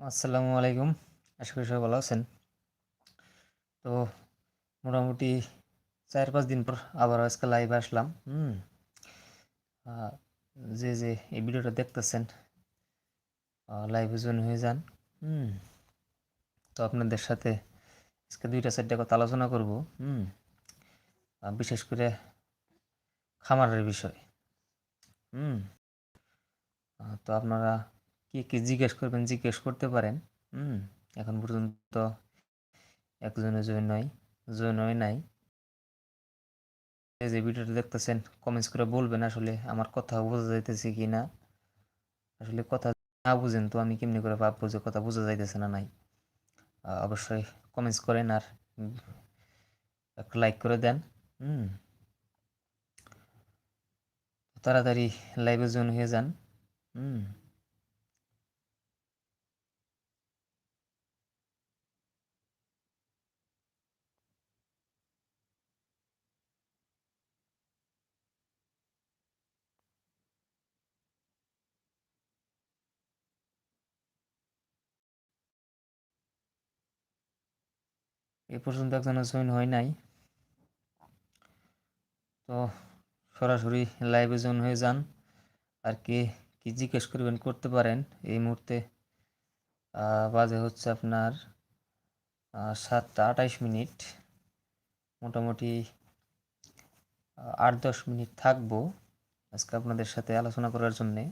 আসসালামু আলাইকুম। আশা করি সবাই ভালো আছেন। তো মোটামুটি চার পাঁচ দিন পর আবার আজকে লাইভে আসলাম, হুম। যে যে এই ভিডিওটা দেখতেছেন লাইভে জয়েন হয়ে যান, হুম। তো আপনাদের সাথে আজকে দুইটা চারটা কথা আলোচনা করব, হুম। বিশেষ করে খামারের বিষয়, হুম। তো আপনারা কি কি জিজ্ঞেস করবেন, জিজ্ঞেস করতে পারেন। হুম, এখন পর্যন্ত একজনের জয়েন নয় নাই। যে ভিডিওটা দেখতেছেন কমেন্টস করে বলবেন আসলে আমার কথা বোঝা যাইতেছে কি না আসলে কথা না বুঝেন তো আমি কেমনি করে ভাববো যে কথা বোঝা যাইতেছে না নাই। অবশ্যই কমেন্টস করেন আর একটা লাইক করে দেন। হুম, তাড়াতাড়ি লাইভে জয়েন হয়ে যান। হুম। এ পর্যন্ত একজনও জয়েন হয় নাই। তো সরাসরি লাইভে জয়েন হয়ে যান। আর কি কি জিজ্ঞেস করবেন করতে পারেন। এই মুহূর্তে বাজে হচ্ছে আপনার সাতটা আঠাইশ মিনিট। মোটামুটি আট দশ মিনিট থাকব আজকে আপনাদের সাথে আলোচনা করার জন্যে।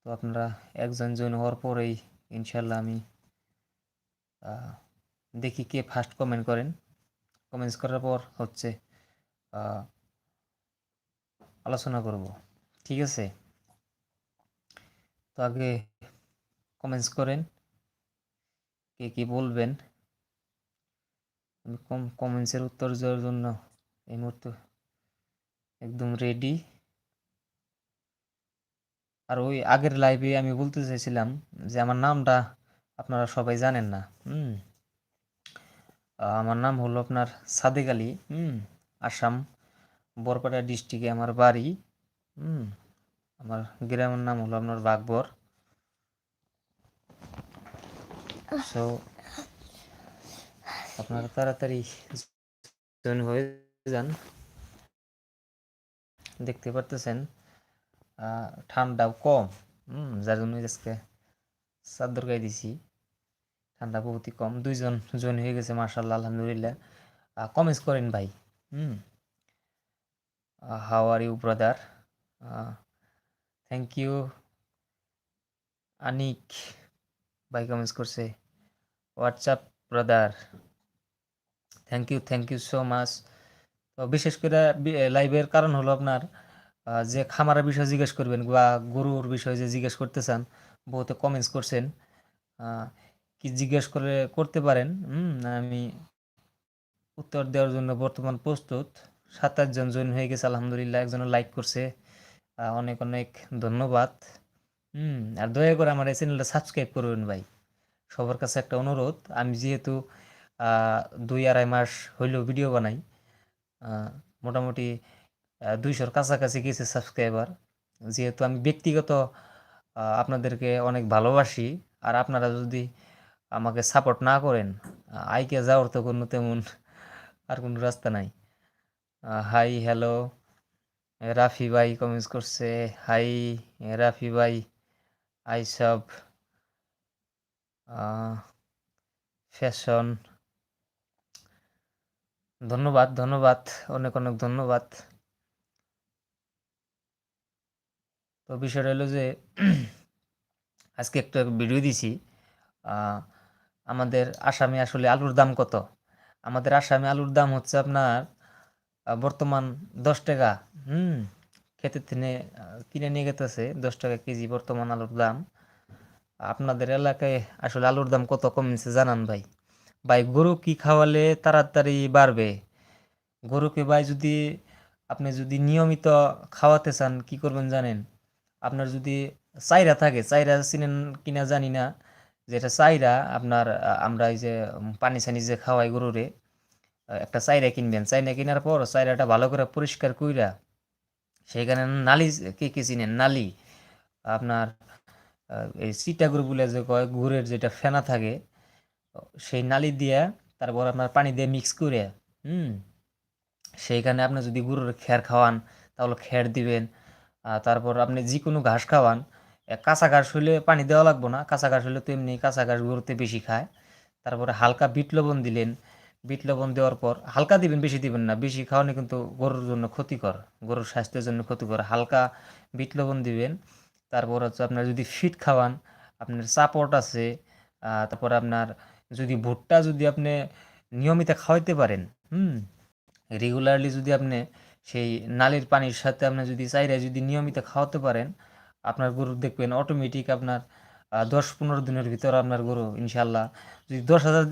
তো আপনারা একজন জয়েন হওয়ার পরেই ইনশাল্লাহ আমি দেখি কে ফার্স্ট কমেন্ট করেন। কমেন্টস করার পর হচ্ছে আলোচনা করব। ঠিক আছে? তো আগে কমেন্টস করেন, কে কি বলবেন? আমি কম কমেন্টসের উত্তর দেওয়ার জন্য এই মুহূর্তে একদম রেডি আর ওই আগের লাইভে আমি বলতে চাইছিলাম যে, আমার নামটা আপনারা সবাই জানেন না। হুম। আমার নাম হলো আপনার সাদেক আলী, হুম, আসাম বরপাড়া ডিস্ট্রিক্টে আমার বাড়ি, হুম, আমার গ্রামের নাম হলো আপনার বাগবর। সো আপনারা তাড়াতাড়ি জয়েন হয়ে যান। দেখতে পারতেছেন ঠান্ডাও কম, হুম, যার জন্য আজকে চাদর গায়ে দিছি। ঠান্ডা বহুতই কম। দুইজন জয়েন হয়ে গেছে মার্শাল্লাহ আলহামদুলিল্লাহ। কমেন্টস করেন ভাই। হুম। How are you brother thank you Anik ভাই কমেন্টস করছে WhatsApp brother thank you thank you so much তো বিশেষ করে লাইভের কারণ হলো আপনার যে খামারের বিষয়ে জিজ্ঞেস করবেন বা গরুর বিষয়ে যে জিজ্ঞেস করতে চান, বহুতে কমেন্টস করছেন। কি জিজ্ঞেস করে, করতে পারেন? আমি উত্তর দেওয়ার জন্য বর্তমান প্রস্তুত। সাত আটজন জয়েন হয়ে গেছে, আলহামদুলিল্লাহ। একজন লাইক করছে। অনেক অনেক ধন্যবাদ। হুম, আর দয়া করে আমার এই চ্যানেলটা সাবস্ক্রাইব করবেন ভাই। সবার কাছে একটা অনুরোধ, আমি যেহেতু দুই আড়াই মাস হইলেও ভিডিও বানাই মোটামুটি দুইশোর কাছাকাছি গেছে সাবস্ক্রাইবার। যেহেতু আমি ব্যক্তিগত আপনাদেরকে অনেক ভালোবাসি, আর আপনারা যদি আমাকে সাপোর্ট না করেন আইকে যাওয়ার তো কোনো তেমন আর কোনো রাস্তা নাই। হাই হ্যালো রাফি ভাই কমেন্টস করছে হাই রাফি ভাই আই সব ফ্যাশন ধন্যবাদ ধন্যবাদ, অনেক অনেক ধন্যবাদ। তো বিষয়টা হলো যে, আজকে একটা ভিডিও দিছি আমাদের আসামে আসলে আলুর দাম কত? আমাদের আসামে আলুর দাম হচ্ছে আপনার বর্তমান দশ টাকা। হুম, খেতে থেকে কিনে নিয়ে গেতেছে দশ টাকা কেজি বর্তমান আলুর দাম। আপনাদের এলাকায় আসলে আলুর দাম কত কমেছে জানান ভাই? ভাই, গরু কি খাওয়ালে তাড়াতাড়ি বাড়বে? গরুকে ভাই যদি আপনি যদি নিয়মিত খাওয়াতে চান, কি করবেন জানেন? আপনার যদি চাইরা থাকে, চাইরা চিনেন কিনা জানি না যেটা চাইরা আপনার আমরা এই যে পানি সানি যে খাওয়াই গরুরে একটা চাইরা কিনবেন। চাইনা কেনার পর চাইরাটা ভালো করে পরিষ্কার কইরা সেখানে নালি কে কে চিনেন? নালি। আপনার এই চিটাগুড় বলে যে কয়, গুড়ের যেটা ফেনা থাকে, সেই নালি দিয়া তারপর আপনার পানি দিয়ে মিক্স করে, হুম? সেইখানে আপনি যদি গরুর খ্যার খাওয়ান, তাহলে খ্যার দিবেন। তারপর আপনি যে কোনো ঘাস খাওয়ান কাঁচা ঘাস হইলে পানি দেওয়া লাগবো না, কাঁচা ঘাস হইলে তো এমনি কাঁচা ঘাস গরুতে বেশি খায়। তারপরে হালকা বিট লবণ দিলেন, বিট লবণ দেওয়ার পর হালকা দিবেন, বেশি দিবেন না, বেশি খাওয়ানো কিন্তু গরুর জন্য ক্ষতিকর, গরুর স্বাস্থ্যের জন্য ক্ষতিকর। হালকা বিট লবণ দিবেন, তারপর হচ্ছে আপনার যদি ফিট খাওয়ান, আপনার সাপোর্ট আছে তারপর আপনার যদি ভুট্টা যদি আপনি নিয়মিত খাওয়াইতে পারেন, হুম রেগুলারলি যদি আপনি সেই নালির পানির সাথে আপনি যদি চাইরে যদি নিয়মিত খাওয়াতে পারেন আপনার গরু দেখবেন অটোমেটিক আপনার দশ পনেরো দিনের ভিতর আপনার গরু ইনশাল্লাহ যদি দশ হাজার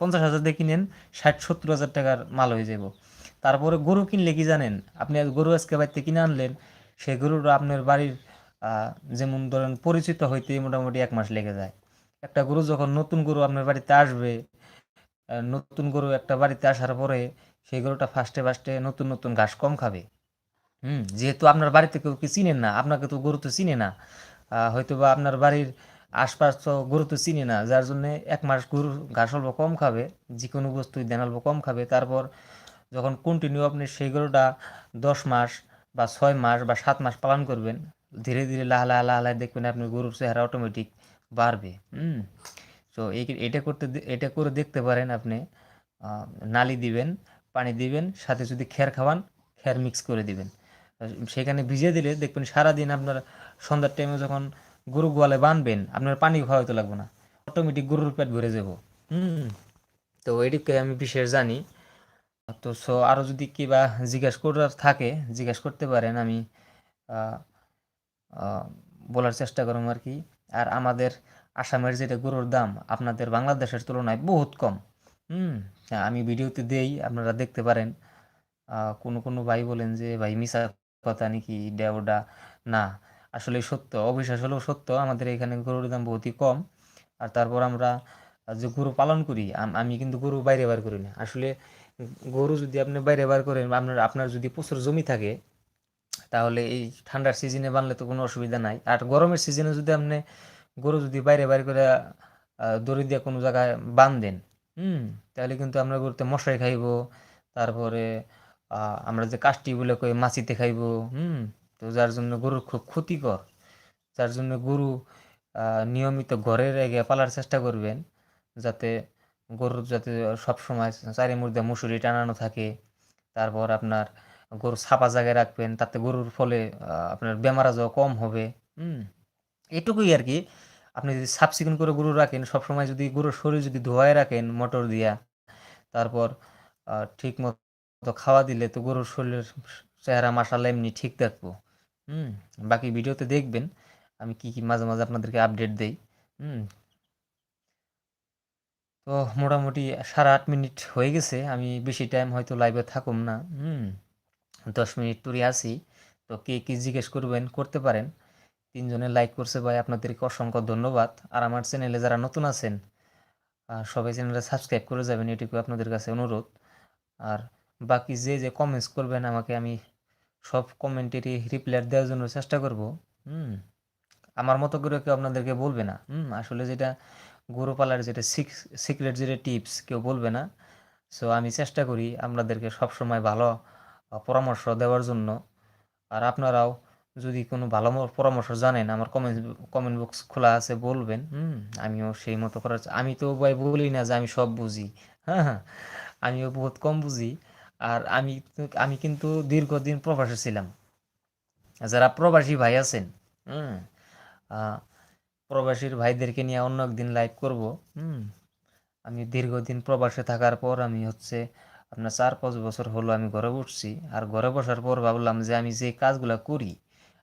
পঞ্চাশ হাজার দিয়ে কিনেন, ষাট, সত্তর হাজার টাকার মাল হয়ে যাব তারপরে গরু কিনলে কি জানেন? আপনি গরু আজকে বাড়িতে কিনে আনলেন, সেই গরুটা আপনার বাড়ির যেমন ধরেন পরিচিত হইতে মোটামুটি এক মাস লেগে যায়। একটা গরু যখন নতুন গরু আপনার বাড়িতে আসবে নতুন গরু একটা বাড়িতে আসার পরে সেই গরুটা ফার্স্টে ফার্স্টে নতুন নতুন ঘাস কম খাবে। হুম, যেহেতু আপনার বাড়িতে কেউ কি চিনেন না, আপনাকে তো গরু তো চিনে না। হয়তো বা আপনার বাড়ির আশপাশ তো গরু তো চিনে না, যার জন্য এক মাস গরু ঘাস অল্প কম খাবে যে কোনো বস্তু দেন অল্প কম খাবে। তারপর যখন কন্টিনিউ আপনি সেই গরুটা দশ মাস বা ছয় মাস বা সাত মাস পালন করবেন, ধীরে ধীরে লাহ লাহ লাহ দেখবেন আপনি গরুর চেহারা অটোমেটিক বাড়বে। হুম, তো এটা করতে এটা করে দেখতে পারেন আপনি। নালি দিবেন, পানি দিবেন, সাথে যদি খের খাওয়ান, খের মিক্স করে দিবেন। সেখানে ভিজিয়ে দিলে দেখবেন সারাদিন আপনার সন্ধ্যার টাইমে যখন গরু গোয়ালে বানবেন, আপনার পানি খাওয়াইতে লাগবে না। অটোমেটিক গরুর পেট ভরে যাব। হুম। তো এটিকে আমি বিশেষ জানি। তো সো আরও যদি কিবা জিজ্ঞেস করার থাকে, জিজ্ঞেস করতে পারেন, আমি বলার চেষ্টা করুন আর কি। আর আমাদের আসামের যেটা গরুর দাম, আপনাদের বাংলাদেশের তুলনায় বহুত কম। হুম, আমি ভিডিওতে দেই, আপনারা দেখতে পারেন। কোনো কোনো ভাই বলেন যে, ভাই, মিশা কথা নাকি ডেওডা না, আসলে সত্য, অবিশ্বাস হলেও সত্য, আমাদের এখানে গরুর দাম বহুতই কম। আর তারপর আমরা যে গরু পালন করি, আম- কিন্তু গরু বাইরে বার করি না। আসলে গরু যদি আপনি বাইরে বার করেন আপনার আপনার যদি প্রচুর জমি থাকে, তাহলে এই ঠান্ডার সিজনে বানলে তো কোনো অসুবিধা নাই। আর গরমের সিজনে যদি আপনি গরু যদি বাইরে বাইরে করে দড়ি দিয়ে কোনো জায়গায় বাঁধেন হুম, তাহলে কিন্তু আমরা গরুতে মশাই খাইবো। তারপরে আমরা যে কাষ্টি বলে কই, মাছিতে খাইবো, হুম? তো যার জন্য গরুর খুব ক্ষতিকর। যার জন্য গরু নিয়মিত ঘরে রেখে পালার চেষ্টা করবেন, যাতে গরুর যাতে সব সময় চারি মধ্যে মুসুরি টানানো থাকে। তারপর আপনার গরু ছাপা জায়গায় রাখবেন, তাতে গরুর ফলে আপনার বেমার আজারও কম হবে, হুম? এটুকুই আর কি। আপনি যদি সাফ সিকুন করে গরু রাখেন সবসময় যদি গরুর শরীর যদি ধোয়ায় রাখেন, মোটর দিয়া, তারপর ঠিক মতো খাওয়া দিলে তো গরুর শরীরের চেহারা মাসাল্লাহ এমনি ঠিক থাকব। হুম, বাকি ভিডিওতে দেখবেন, আমি কি কি মাঝে মাঝে আপনাদেরকে আপডেট দেই। হুম, তো মোটামুটি সাড়ে আট মিনিট হয়ে গেছে, আমি বেশি টাইম হয়তো লাইভে থাকুম না। হুম, দশ মিনিট টুরি আসি তো কে কি জিজ্ঞেস করবেন, করতে পারেন। তিনজনে লাইক করছে ভাই, আপনাদেরকে অসংখ্য ধন্যবাদ। আর আমার চ্যানেলে যারা নতুন আছেন সবাই চ্যানেলটা সাবস্ক্রাইব করে যাবেন, এটুকু আপনাদের কাছে অনুরোধ। আর বাকি যে যে কমেন্টস করবেন আমাকে আমি সব কমেন্টেরই রিপ্লাই দেওয়ার জন্য চেষ্টা করব। হুম, আমার মতো করে কেউ আপনাদেরকে বলবে না। হুম, আসলে যেটা গরু পালার যেটা সিক্রেট যেটা টিপস কেউ বলবে না। সো আমি চেষ্টা করি আপনাদেরকে সবসময় ভালো পরামর্শ দেওয়ার জন্য। আর আপনারাও যদি কোনো ভালো পরামর্শ জানেন, আমার কমেন্ট কমেন্ট বক্স খোলা আছে, বলবেন। হুম, আমিও সেই মতো করার আমি তো ভাই বলি না যে আমি সব বুঝি। হ্যাঁ হ্যাঁ আমিও বহুত কম বুঝি। আর আমি আমি কিন্তু দীর্ঘদিন প্রবাসে ছিলাম। যারা প্রবাসী ভাই আছেন, হুম প্রবাসীর ভাইদেরকে নিয়ে অন্য একদিন লাইভ করব, হুম, আমি দীর্ঘদিন প্রবাসে থাকার পর আমি হচ্ছে আপনার চার পাঁচ বছর হলো আমি ঘরে বসছি। আর ঘরে বসার পর ভাবলাম যে আমি যে কাজগুলো করি,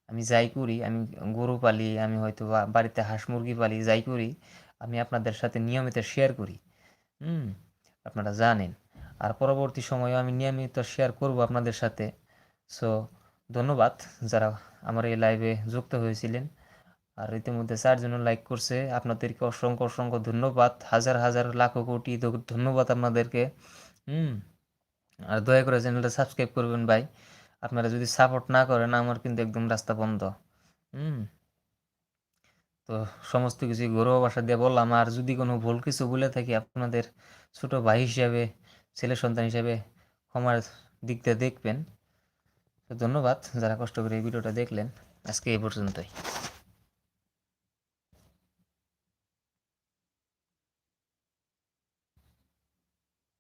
আমি যাই করি, আমি গরু পালি, আমি হয়তো বাড়িতে হাঁস মুরগি পালি, যাই করি, আমি আপনাদের সাথে নিয়মিত শেয়ার করি। হুম, আপনারা জানেন। আর পরবর্তী সময়েও আমি নিয়মিত শেয়ার করব আপনাদের সাথে। সো ধন্যবাদ যারা আমার এই লাইভে যুক্ত হয়েছিলেন। আর ইতিমধ্যে চারজন লাইক করছে। আপনাদেরকে অসংখ্য অসংখ্য ধন্যবাদ। হাজার হাজার, লাখো, কোটি ধন্যবাদ আপনাদেরকে। হুম, আর দয়া করে চ্যানেলটা সাবস্ক্রাইব করবেন ভাই। আপনারা যদি সাপোর্ট না করেন, আমার কিন্তু একদম রাস্তা বন্ধ। হুম, তো সমস্ত কিছু গৌরব ভাষা দিয়ে বললাম। আর যদি কোনো ভুল কিছু বলে থাকি আপনাদের ছোট ভাই হিসাবে ছেলে সন্তান হিসেবে ক্ষমার দিকটা দেখবেন। তো ধন্যবাদ, যারা কষ্ট করে এই ভিডিওটা দেখলেন। আজকে এই পর্যন্তই।